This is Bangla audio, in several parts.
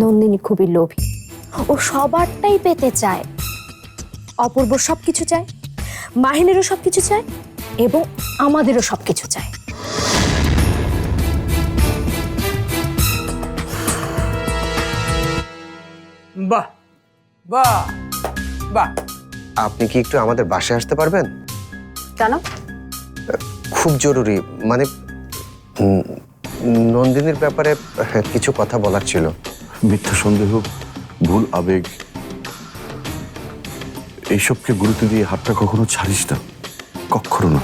নন্দিনী খুবই লোভী। ও সবারটাই পেতে চায়। অপূর্ব সবকিছু চায় মাহিনেরও সব কিছু চায় এবং আমাদেরও সব কিছু চায়। বাহ বাহ বাহ। আপনি কি একটু আমাদের বাসায় আসতে পারবেন? কেন? খুব জরুরি মানে নন্দিনীর ব্যাপারে কিছু কথা বলার ছিল। মিথ্যা সন্দেহ ভুল আবেগ এইসবকে গুরুত্ব দিয়ে হাতটা কখনো ছাড়িস না কখনো না।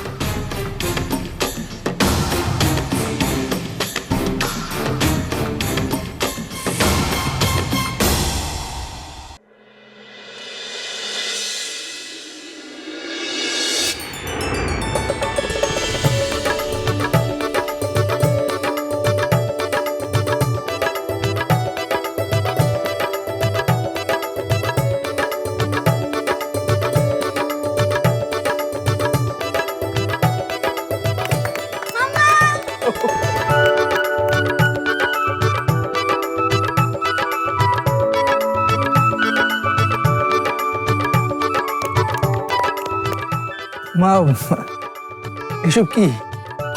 এসব কি?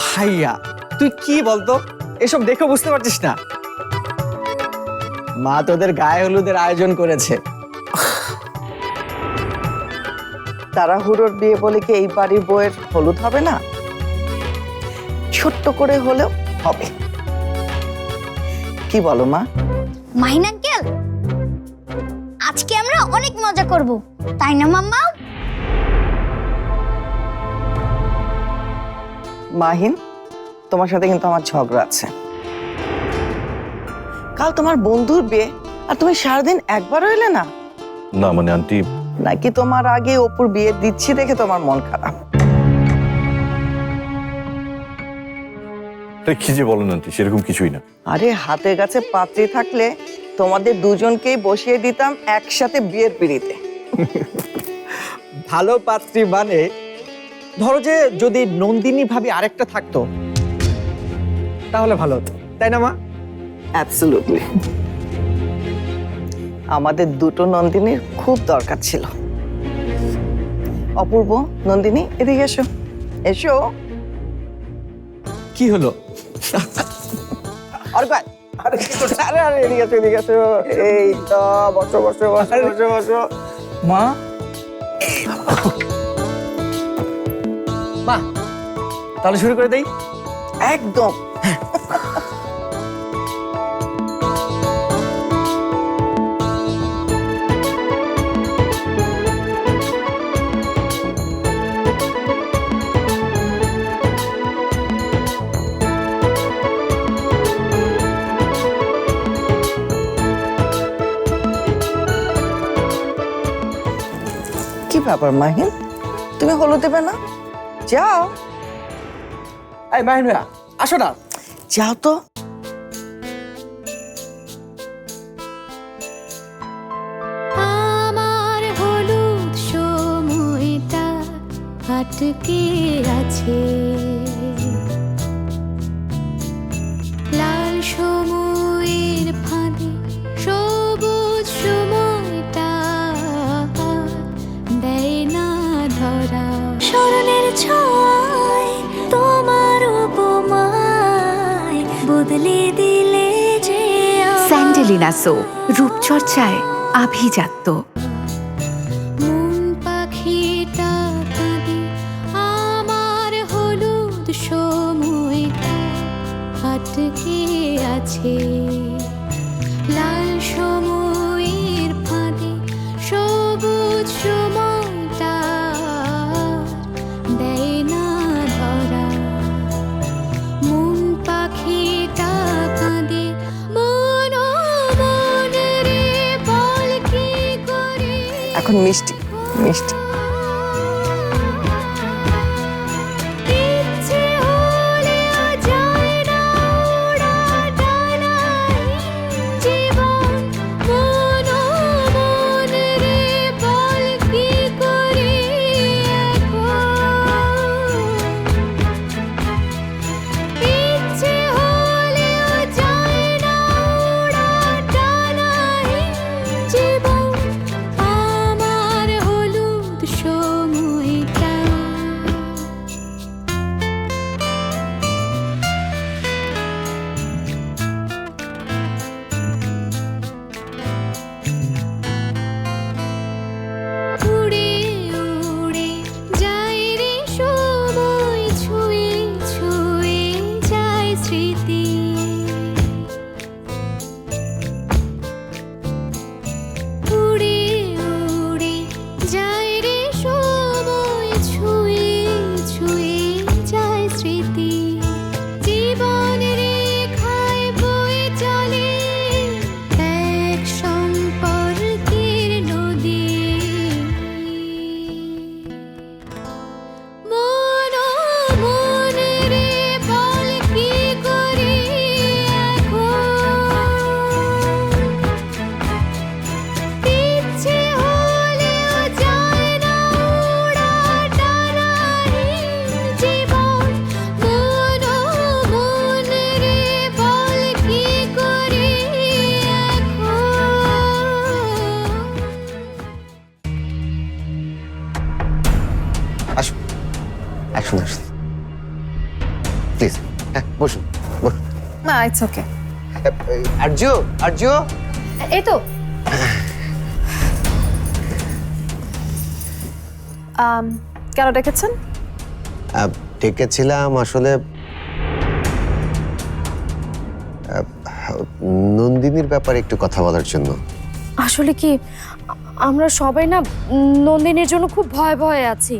ভাইয়া, তুই কি বলতো? এসব দেখে বুঝতে পারছিস না। মা তোদের গায়ে হলুদের আয়োজন করেছে। তাড়াহুড়োর বিয়ে বলে কি এই বাড়ির বইয়ের হলুদ হবে না? ছোট্ট করে হলেও হবে। কি বলো মা? মাহিন আঙ্কেল, আজকে আমরা অনেক মজা করব। তাই না, মাম্মা? মাহিন তোমার সাথে কিন্তু আমার ঝগড়া আছে। কাল তোমার বন্ধুর বিয়ে আর তুমি সারাদিন একবারও এলে না? না মানে আন্টি। নাকি তোমার আগে অপুর বিয়ে দিচ্ছি দেখে তোমার মন খারাপ? কি যে বলেন আন্টি সেরকম কিছুই না। আরে হাতে কাছে পাত্রী থাকলে তোমাদের দুজনকেই বসিয়ে দিতাম একসাথে বিয়ের পিড়িতে। ভালো পাত্রী মানে ধরো যে যদি নন্দিনী ভাবি আরেকটা থাকতো তাহলে ভালো হতো। তাই না মা? অ্যাবসলুটলি আমাদের দুটো নন্দিনীর খুব দরকার ছিল। অপূর্ব নন্দিনী এদিকে এসো। এসো। কি হলো? আর আরে কি করছ? আরে আরে এদিকে এসো এদিকে এসো। এই তো বসো বসো বসো বসো বসো। মা? মা তাহলে শুরু করে দেই? একদম। কি ব্যাপার মাহিন? তুমি হলো দেবে না? যাও। এই মাহিন ভাইয়া আসো না। যাও তো। আমার হলুদ সময়টা আটকে আছে। লাল সময়ের ফাঁদে সবুজ সময়টা দেয় না ধরা। স্মরণের আমায়। সো রূপচর্চায় আভিজাত্য এখন মিষ্টি মিষ্টি না ইটস ওকে আর্য আর্য এই তো. কেন ডেকেছেন? ডেকেছিলাম আসলে নন্দিনীর ব্যাপারে একটু কথা বলার জন্য। আসলে কি আমরা সবাই না নন্দিনীর জন্য খুব ভয় ভয়ে আছি।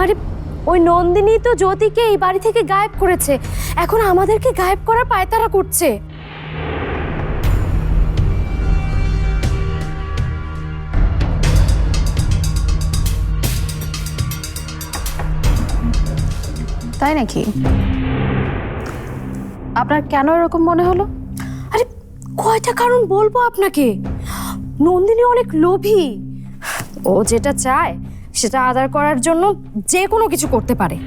আরে ওই নন্দিনী তো জ্যোতিকে এই বাড়ি থেকে গায়েব করেছে। এখন আমাদেরকে গায়েব করার পায়তারা করছে। তাই নাকি? আপনার কেন এরকম মনে হলো? আরে কয়টা কারণ বলব আপনাকে। নন্দিনী অনেক লোভী। ও যেটা চায় সেটা আদার করার জন্য যে কোনো কিছু করতে পারে।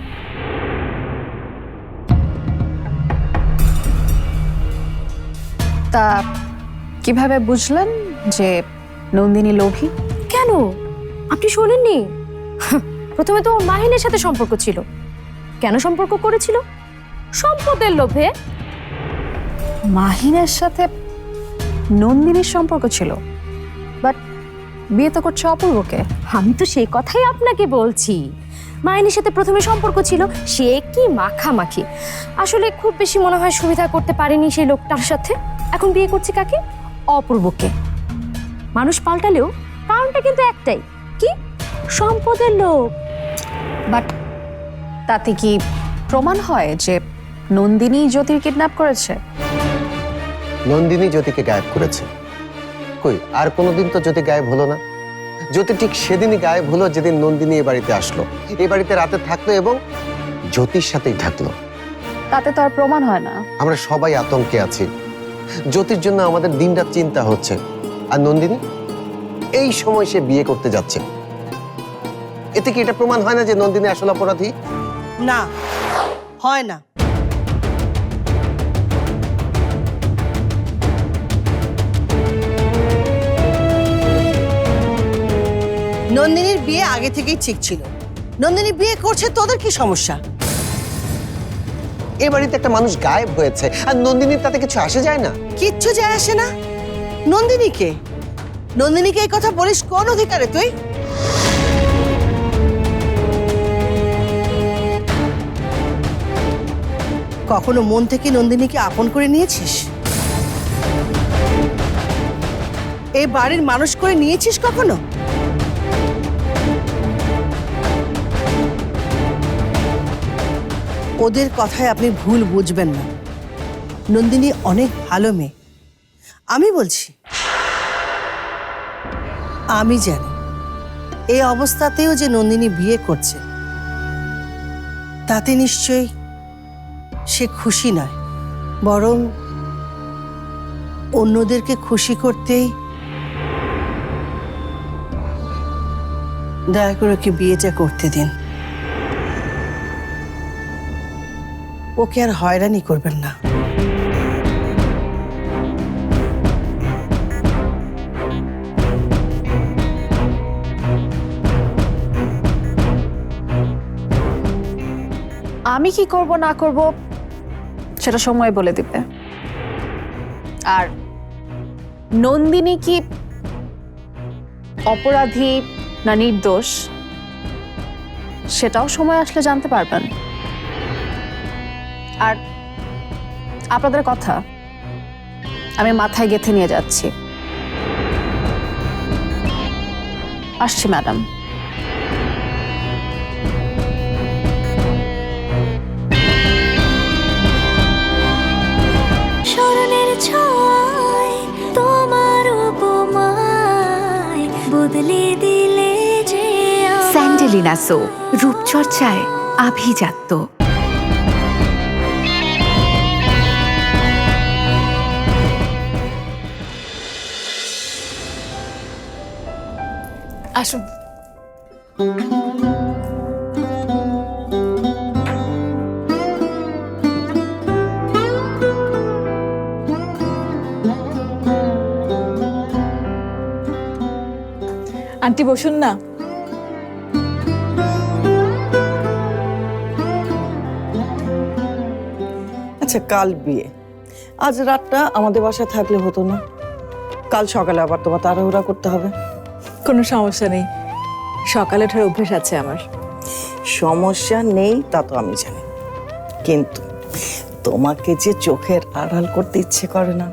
তা কীভাবে বুঝলেন যে নন্দিনী লোভী? কেন? আপনি শোনেননি? প্রথমে তো ওর মাহিনের সাথে সম্পর্ক ছিল। কেন সম্পর্ক করেছিল? সম্পদের লোভে। মাহিনের সাথে নন্দিনীর সম্পর্ক ছিল? বিয়ে তো করছে অপূর্বকে। আমি তো সেই কথাই আপনাকে বলছি। মাইনের সাথে প্রথমে সম্পর্ক ছিল, সে কি মাখামাখি। আসলে খুব বেশি মনে হয় সুবিধা করতে পারেনি সেই লোকটার সাথে। এখন বিয়ে করছে কাকে? অপূর্বকে। মানুষ পাল্টালেও কারণটা কিন্তু একটাই, কি? সম্পদের লোক। বাট তাতে কি প্রমাণ হয় যে নন্দিনী জ্যোতির কিডন্যাপ করেছে? নন্দিনী জ্যোতিকে গায়েব করেছে। কই? আর কোনোদিন তো জ্যোতি গায়েব হলো না। জ্যোতি ঠিক সেদিনই গায়েব হলো যেদিন নন্দিনী এ বাড়িতে আসলো। এ বাড়িতে রাতে থাকল এবং জ্যোতির সাথেই থাকল। তাতে তো আর প্রমাণ হয় না। আমরা সবাই আতঙ্কে আছি। জ্যোতির জন্য আমাদের দিনরাত চিন্তা হচ্ছে। আর নন্দিনী? এই সময় সে বিয়ে করতে যাচ্ছে। এতে কি এটা প্রমাণ হয় না যে নন্দিনী আসলে অপরাধী? না হয় না। নন্দিনীর বিয়ে আগে থেকেই ঠিক ছিল। নন্দিনী বিয়ে করছে তোদের কি সমস্যা? এ বাড়িতে একটা মানুষ গায়েব হয়েছে আর নন্দিনীর তাতে কিছু আসে যায় না? কিচ্ছু যায় আসে না। নন্দিনীকে? নন্দিনীকে এই কথা বলিস কোন অধিকারে তুই? কখনো মন থেকে নন্দিনীকে আপন করে নিয়েছিস? এই বাড়ির মানুষ করে নিয়েছিস কখনো? ওদের কথায় আপনি ভুল বুঝবেন না। নন্দিনী অনেক ভালো মেয়ে। আমি বলছি, আমি জানি, এই অবস্থাতেও যে নন্দিনী বিয়ে করছে, তাতে নিশ্চয়ই সে খুশি নয়। বরং অন্যদেরকে খুশি করতেই দয়া করে ওকে বিয়েটা করতে দিন। ওকে আর হয়রানি করবেন না। আমি কি করব, না করব, সেটা সময় বলে দিবে। আর নন্দিনী কি অপরাধী না নির্দোষ, সেটাও সময় আসলে জানতে পারবেন। আর আপনাদের কথা আমি মাথায় গেথে নিয়ে যাচ্ছি। আসছি ম্যাডাম। স্মরণের ছয় তোমার উপমায় বদলে দিলে যে স্যান্ডেলিনা সো রূপচর্চায় আভিজাত্য। আসুন। আন্টি, বসুন না। আচ্ছা কাল বিয়ে। আজ রাতটা আমাদের বাসায় থাকলে হতো না। কাল সকালে আবার তোমার তাড়াহুড়া করতে হবে। কোনো সমস্যা নেই। সকালে ওঠার অভ্যেস আছে আমার। সমস্যা নেই তা তো আমি জানি। কিন্তু তোমাকে যে চোখের আড়াল করতে ইচ্ছে করে না।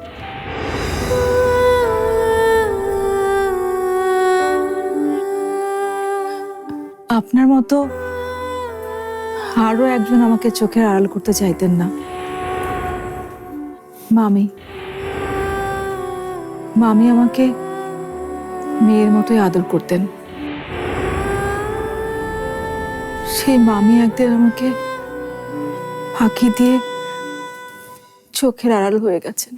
আপনার মতো আরও একজন আমাকে চোখের আড়াল করতে চাইতেন না। মামি। মামি আমাকে মেয়ের মতোই আদর করতেন। সেই মামি একদিন আমাকে ফাঁকি দিয়ে চোখের আড়াল হয়ে গেছেন।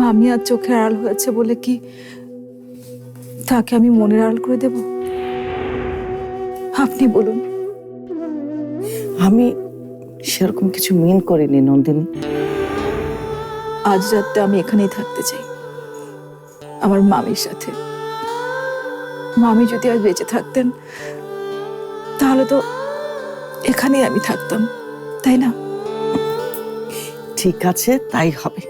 মামি আর চোখের আড়াল হয়েছে বলে কি তাকে আমি মনের আড়াল করে দেব? আপনি বলুন। আমি সেরকম কিছু মিন করিনি নন্দিনী। আজ রাতে আমি এখানেই থাকতে চাই। আমার মামির সাথে। মামি যদি আর বেঁচে থাকতেন তাহলে তো এখানেই আমি থাকতাম তাই না? ঠিক আছে তাই হবে।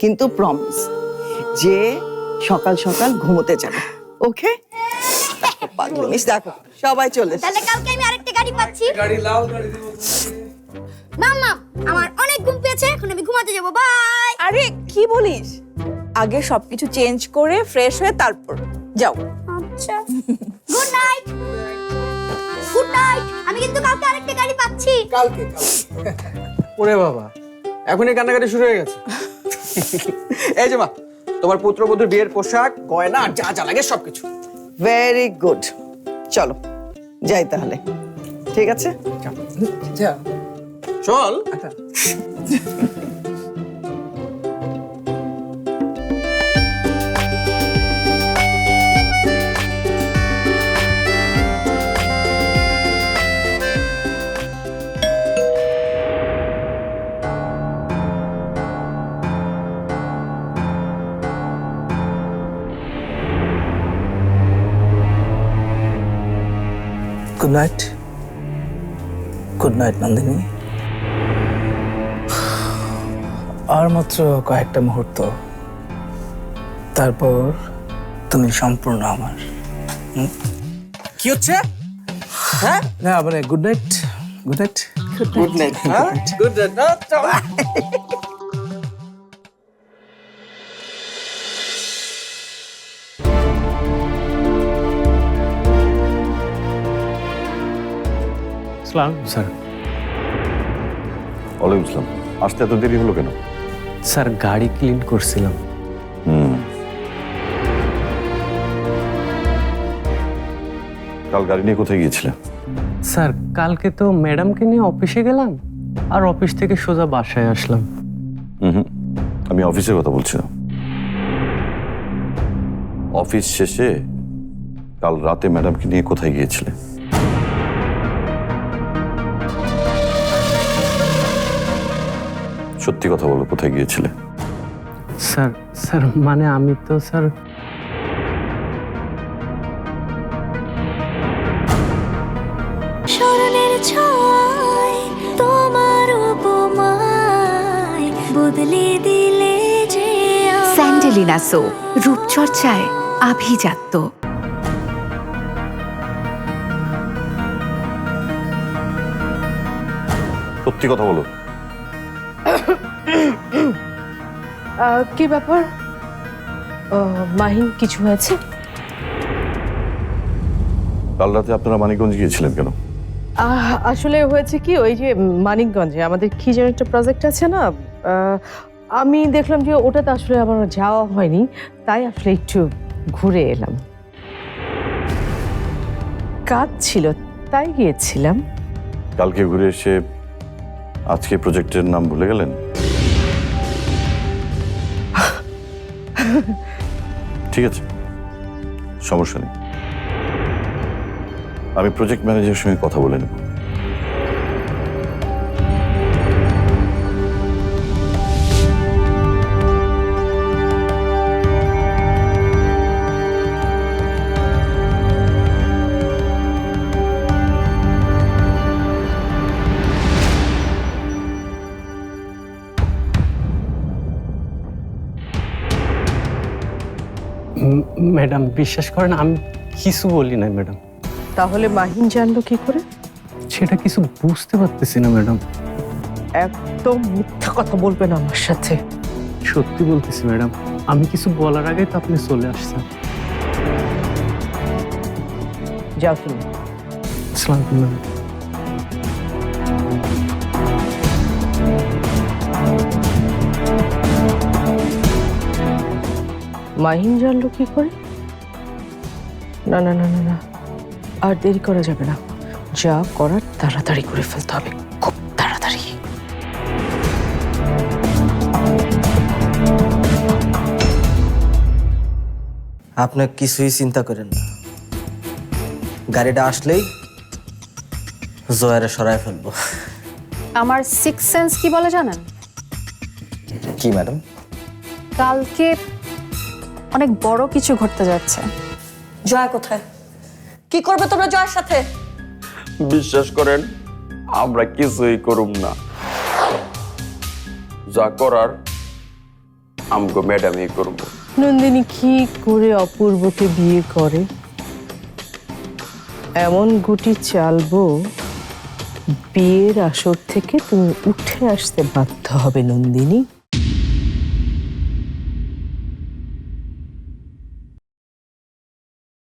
কিন্তু প্রমিস যে সকাল সকাল ঘুমোতে যাবে ওকে পাগলিস দেখো সবাই চলে তাহলে কালকে আমি আরেকটা গাড়ি পাচ্ছি। গাড়ি লাল গাড়ি দেবো মাম্মা আমার অনেক ঘুম পেয়েছে এখন আমি ঘুমাতে যাব। বাই আরে কি বলিস? আগে সবকিছু চেঞ্জ করে ফ্রেশ হয়ে তারপর যাও। আচ্ছা। গুড নাইট গুড নাইট আমি কিন্তু কালকে আরেকটা গাড়ি পাচ্ছি। কালকে কালকে। ওরে বাবা। এখনই কান্নাকাটি শুরু হয়ে গেছে। এই যে মা তোমার পুত্রবধূর বিয়ের পোশাক গয়না আর যা যা লাগে সবকিছু। ভেরি গুড চলো যাই তাহলে। ঠিক আছে? চল। আচ্ছা গুড নাইট নন্দিনী আর মাত্র কয়েকটা মুহূর্ত। তারপর তুমি সম্পূর্ণ আমার। কি হচ্ছে? হ্যাঁ? না মানে good night good night good night good night সালাম স্যার ওয়ালাইকুম আসসালাম। আসতে এত দেরি হলো কেন? স্যার গাড়ি ক্লিন করছিলাম। হুম। কাল গাড়ি নিয়ে কোথায় গিয়েছিলে? স্যার কালকে তো ম্যাডামকে নিয়ে অফিসে গেলাম আর অফিস থেকে সোজা বাসায় আসলাম। হুম আমি অফিসের কথা বলছিলাম। অফিস শেষে কাল রাতে ম্যাডামকে নিয়ে কোথায় গিয়েছিলে? সত্যি কথা বলো কোথায় গিয়েছিলে? স্যার স্যার মানে আমি তো স্যার স্মরণের ছয় তোমার উপমায় বদলে দিলে যে স্যান্ডেলিনা সো রূপচর্চায় আভিজাত্য। সত্যি কথা বলো। কি ব্যাপার? মাহিন কিছু হয়েছে? কাল রাতে আপনারা মানিকগঞ্জ গিয়েছিলেন কেন? আসলে হয়েছে কি ওই যে মানিকগঞ্জে আমাদের কি যেন একটা প্রজেক্ট আছে না? আমি দেখলাম যে ওটাতে আসলে আমার যাওয়া হয়নি তাই আসলে একটু ঘুরে এলাম। কাজ ছিল তাই গিয়েছিলাম। কালকে ঘুরে এসে আজকে প্রজেক্টের নাম ভুলে গেলেন? ঠিক আছে সমস্যা নেই। আমি প্রজেক্ট ম্যানেজারের সঙ্গে কথা বলে নেব। ম্যাডাম বিশ্বাস করেন আমি কিছু বলি না ম্যাডাম। তাহলে মাহিন জানলো কি করে? সেটা কিছু বুঝতে পারতেছি না ম্যাডাম। একদম মিথ্যা কথা বলবেন আমার সাথে। সত্যি বলতেছি ম্যাডাম আমি কিছু বলার আগে তো আপনি চলে আসছেন। যাও তুমি। আসসালামু মাহিন জানলো কি করে? না না না না না। আর দেরি করা যাবে না। যা করার তাড়াতাড়ি করে ফেলতে হবে। খুব তাড়াতাড়ি। আপনি কিছুই চিন্তা করেন না। গাড়িটা আসলেই জয়ারে সরায় ফেলব। আমার সিক্স সেন্স কি বলে জানেন? কি ম্যাডাম? কালকে অনেক বড় কিছু ঘটতে যাচ্ছে। জয় কোথায়? কি করবে তোমরা জয়ের সাথে? বিশ্বাস করেন আমরা কিছুই করুম না। যা করার আমগো ম্যাডামই করব নন্দিনী কি করে অপূর্বকে বিয়ে করে? এমন গুটি চালবো বিয়ের আসর থেকে তুমি উঠে আসতে বাধ্য হবে নন্দিনী।